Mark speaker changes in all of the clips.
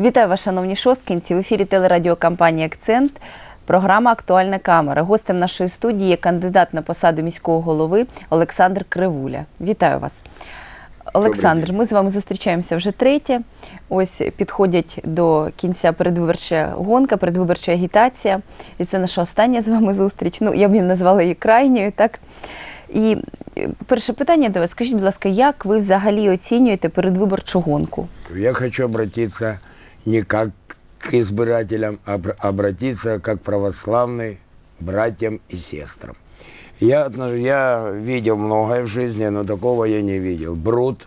Speaker 1: Вітаю вас, шановні шосткінці. В ефірі телерадіокампанії Акцент. Програма Актуальна камера. Гостем нашої студії є кандидат на посаду міського голови Олександр Кривуля. Вітаю вас. Олександр, ми з вами зустрічаємося вже третє. Ось підходять до кінця передвиборча гонка, передвиборча агітація. І це наша остання з вами зустріч. Ну, я б її назвала її крайньою, так? І е, перше питання до вас. Скажіть, будь ласка, як ви взагалі оцінюєте передвиборчу гонку?
Speaker 2: Я хочу обратиться не как к избирателям, а обр- обратиться как православный братьям и сестрам. Я, я видел многое в жизни, но такого я не видел. Бруд,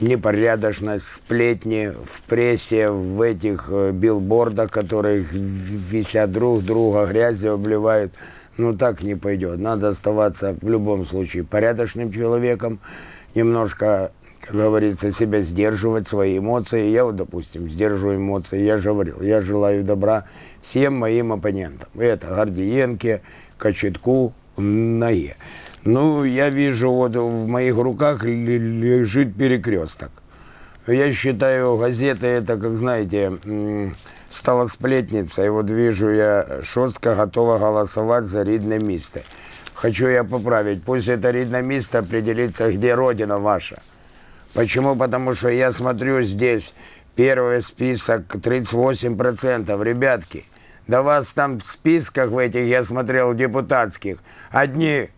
Speaker 2: непорядочность, сплетни в прессе, в этих э, билбордах, которые в- висят друг друга, грязью обливают. Ну так не пойдет. Надо оставаться в любом случае порядочным человеком, немножко, как говорится, себя сдерживать, свои эмоции. Я вот, допустим, сдерживаю эмоции. Я же говорил, я желаю добра всем моим оппонентам. Это Гордиенке, Кочетку, Наe. Ну, я вижу, вот в моих руках ле- лежит перекресток. Я считаю, газеты это, как знаете, м, стала сплетница. И вот вижу я, шостка готова голосовать за рідне місто. Хочу я поправить. Пусть это рідне место определится, где родина ваша. Почему? Потому что я смотрю здесь первый список 38%. Ребятки, да вас там в списках в этих, я смотрел, депутатских, одни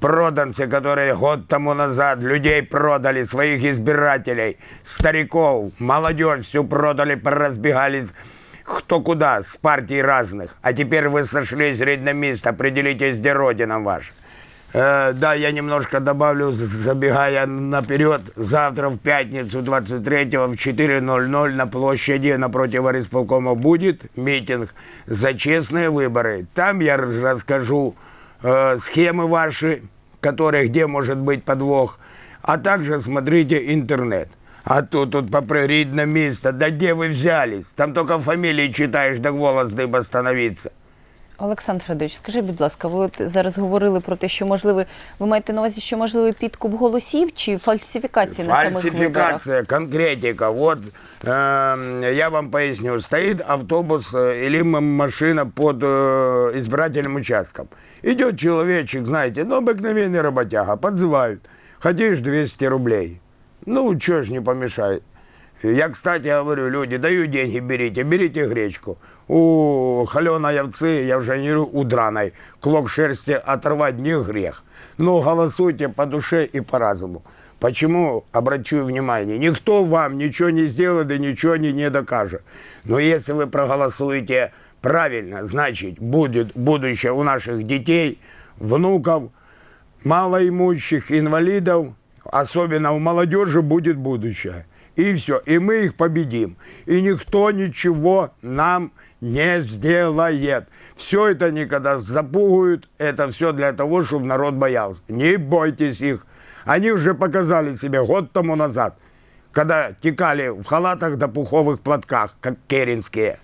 Speaker 2: проданцы, которые год тому назад людей продали, своих избирателей, стариков, молодежь всю продали, поразбегались кто куда, с партий разных. А теперь вы сошлись место, определитесь, где родина ваша. Э, да, я немножко добавлю, забегая наперед. Завтра в пятницу 23 в 4.00 на площади напротив исполкома будет митинг за честные выборы. Там я расскажу э, схемы ваши, которые, где может быть подвох. А также смотрите интернет. А тут, тут попри рідне место. Да где вы взялись? Там только фамилии читаешь, да голос дыба становиться.
Speaker 1: Олександр Федорович, скажіть, будь ласка, ви от зараз говорили про те, що можливо, ви маєте на увазі, що можливий підкуп голосів чи фальсифікації на самих виборах?
Speaker 2: Фальсификация, конкретика. Вот э, я вам поясню. Стоит автобус э, или м- машина под э, избирательным участком. Идет человечек, знаете, ну, обыкновенный работяга, подзывают. Хотишь 200 рублей? Ну, что ж не помешает. Я, кстати, говорю, люди, даю деньги, берите, берите гречку. У холеной овцы, я уже не говорю, у драной, клок шерсти оторвать не грех. Но голосуйте по душе и по разуму. Почему, обращу внимание, никто вам ничего не сделает и ничего не, не докажет. Но если вы проголосуете правильно, значит, будет будущее у наших детей, внуков, малоимущих, инвалидов, особенно у молодежи будет будущее. И все, и мы их победим. И никто ничего нам не сделает. Все это никогда запугают, это все для того, чтобы народ боялся. Не бойтесь их. Они уже показали себе год тому назад, когда текали в халатах да пуховых платках, как керенские.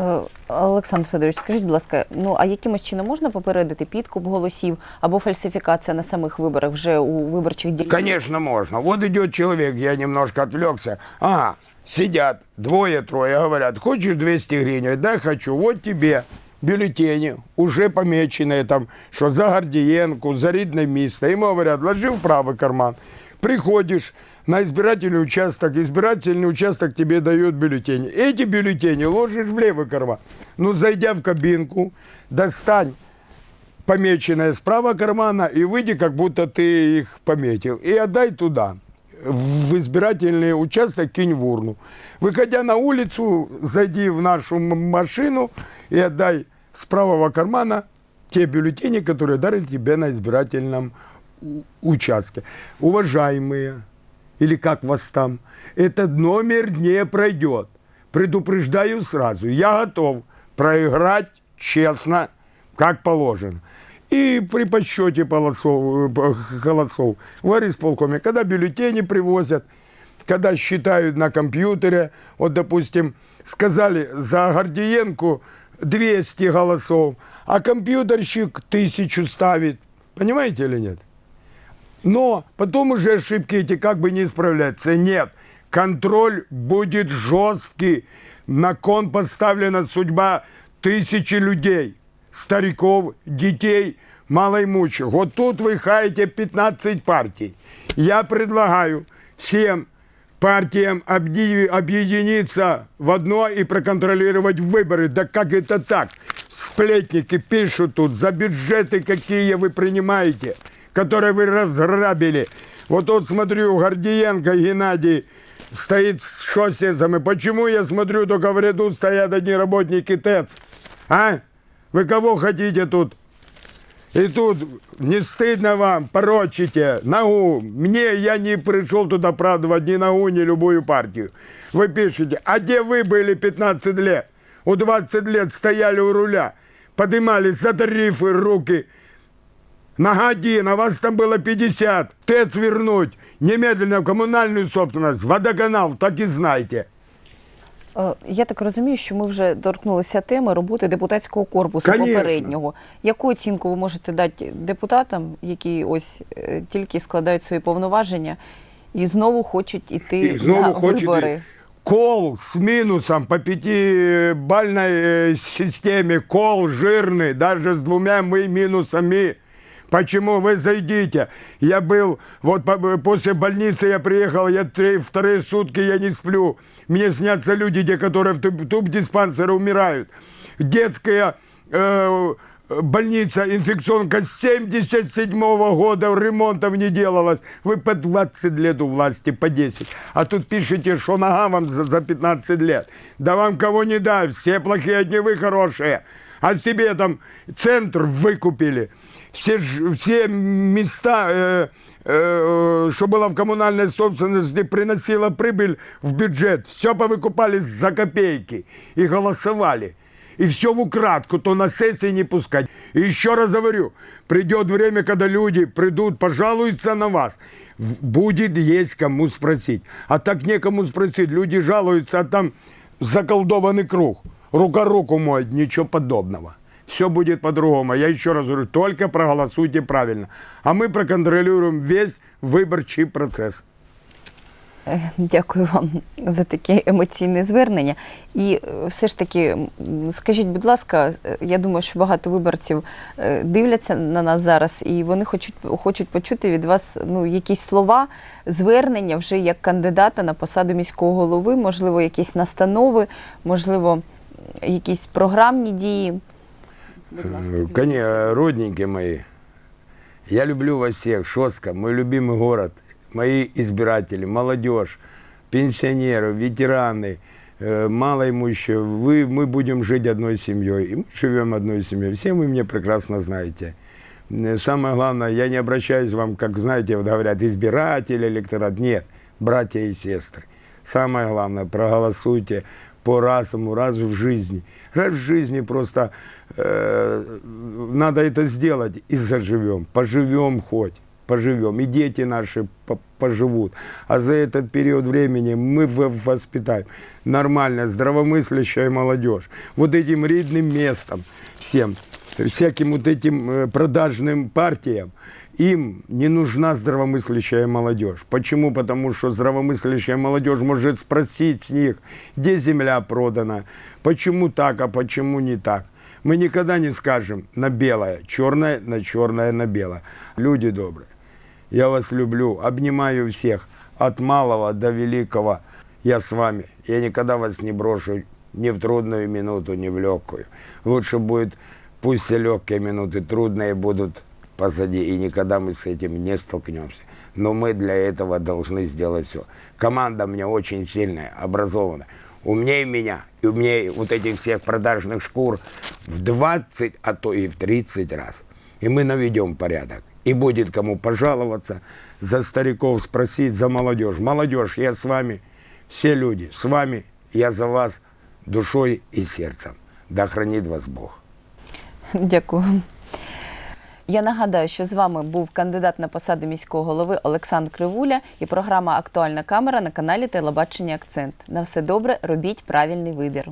Speaker 1: Е, Олександр Федорович, скажіть, будь ласка, ну а якимось чином можна попередити підкуп голосів або фальсифікація на самих виборах вже у виборчих дільницях?
Speaker 2: Конечно, можно. Вот идет человек, я немножко отвлекся. Ага, сидят двое-трое, говорят, хочешь 200 гривен? Да, хочу. Вот тебе бюллетени, уже помеченные там, что за Гордиенку, за рідне место. Ему говорят, ложи в правый карман. Приходишь на избирательный участок, избирательный участок тебе дает бюллетени. Эти бюллетени ложишь в левый карман. Ну, зайдя в кабинку, достань помеченное с правого кармана и выйди, как будто ты их пометил. И отдай туда, в избирательный участок, кинь в урну. Выходя на улицу, зайди в нашу машину и отдай с правого кармана те бюллетени, которые дали тебе на избирательном участке. Уважаемые, или как вас там, этот номер не пройдет. Предупреждаю сразу, я готов проиграть честно, как положено. И при подсчете голосов, э, в исполкоме, когда бюллетени привозят, когда считают на компьютере, вот, допустим, сказали за Гордиенко 200 голосов, а компьютерщик тысячу ставит. Понимаете или нет? Но потом уже ошибки эти как бы не исправляются. Нет, контроль будет жесткий. На кон поставлена судьба тысячи людей, стариков, детей, малоимущих. Вот тут вы хаете 15 партий. Я предлагаю всем партиям объедини- объединиться в одно и проконтролировать выборы. Да как это так? Сплетники пишут тут за бюджеты, какие вы принимаете, которые вы разграбили. Вот тут смотрю, Гордиенко Геннадий стоит с шостецами. Почему я смотрю, только в ряду стоят одни работники ТЭЦ? А? Вы кого хотите тут? И тут не стыдно вам, порочите ногу. Мне я не пришел туда оправдывать ни ногу, ни любую партию. Вы пишете, а где вы были 15 лет? У 20 лет стояли у руля, поднимались за тарифы руки. Нога один, а вас там было 50. ТЭЦ вернуть, немедленно в коммунальную собственность, водоканал, так и знайте.
Speaker 1: Е, Я так розумію, що ми вже торкнулися теми роботи депутатського корпусу
Speaker 2: Конечно.
Speaker 1: попереднього. Яку оцінку ви можете дати депутатам, які ось е, тільки складають свої повноваження і знову хочуть іти
Speaker 2: И снова
Speaker 1: на
Speaker 2: хочет
Speaker 1: вибори?
Speaker 2: кол с минусом по пятибальной э, системе, кол жирный, даже с двумя мы минусами. Почему вы зайдите? Я был, вот по- после больницы я приехал, я три, вторые сутки я не сплю. Мне снятся люди, те, которые в туб- туб-диспансере умирают. Детская э, больница, инфекционка с 77 года ремонтов не делалось. Вы по 20 лет у власти, по 10. А тут пишете, что нога вам за, за 15 лет. Да вам кого не дай, все плохие, одни вы хорошие. А себе там центр выкупили. Все, все места, э, э, что было в коммунальной собственности, приносило прибыль в бюджет. Все повыкупали за копейки и голосовали. И все в украдку, то на сессии не пускать. И еще раз говорю, придет время, когда люди придут, пожалуются на вас. Будет есть кому спросить. А так некому спросить. Люди жалуются, а там заколдованный круг. Рука руку моет, ничего подобного. Все будет по-другому. Я еще раз говорю, только проголосуйте правильно. А мы проконтролируем весь выборчий процесс.
Speaker 1: Е, Дякую вам за таке емоційне звернення. І е, все ж таки, скажіть, будь ласка, е, я думаю, що багато виборців е, дивляться на нас зараз, і вони хочуть, хочуть почути від вас ну, якісь слова, звернення вже як кандидата на посаду міського голови, можливо, якісь настанови, можливо, якісь програмні дії. Будь ласка,
Speaker 2: Э,
Speaker 1: зверніться.
Speaker 2: Конечно, родненькие мои, я люблю вас всех, Шостка, мой любимый город, мои избиратели, молодежь, пенсионеры, ветераны, э, малоимущие. Вы, мы будем жить одной семьей, и мы живем одной семьей. Все вы меня прекрасно знаете. Э, Самое главное, я не обращаюсь вам, как, знаете, вот говорят, избиратели, электорат. Нет, братья и сестры. Самое главное, проголосуйте по разуму, раз в жизни. Раз в жизни просто э, надо это сделать и заживем. Поживем хоть, поживем. И дети наши по- поживут. А за этот период времени мы воспитаем нормально, здравомыслящая молодежь. Вот этим ридным местом всем, всяким вот этим э, продажным партиям, им не нужна здравомыслящая молодежь. Почему? Потому что здравомыслящая молодежь может спросить с них, где земля продана, почему так, а почему не так. Мы никогда не скажем на белое, черное на черное на белое. Люди добрые, я вас люблю, обнимаю всех, от малого до великого. Я с вами. Я никогда вас не брошу ни в трудную минуту, ни в легкую. Лучше будет, пусть все легкие минуты, трудные будут позади, и никогда мы с этим не столкнемся. Но мы для этого должны сделать все. Команда меня очень сильная, образованная. Умнее меня и умнее вот этих всех продажных шкур в 20, а то и в 30 раз. И мы наведем порядок. И будет кому пожаловаться, за стариков спросить, за молодежь. Молодежь, я с вами, все люди, с вами, я за вас душой и сердцем. Да хранит вас Бог.
Speaker 1: Дякую. Я нагадаю, що з вами був кандидат на посаду міського голови Олександр Кривуля і програма Актуальна камера на каналі Телебачення Акцент. На все добре, робіть правильний вибір.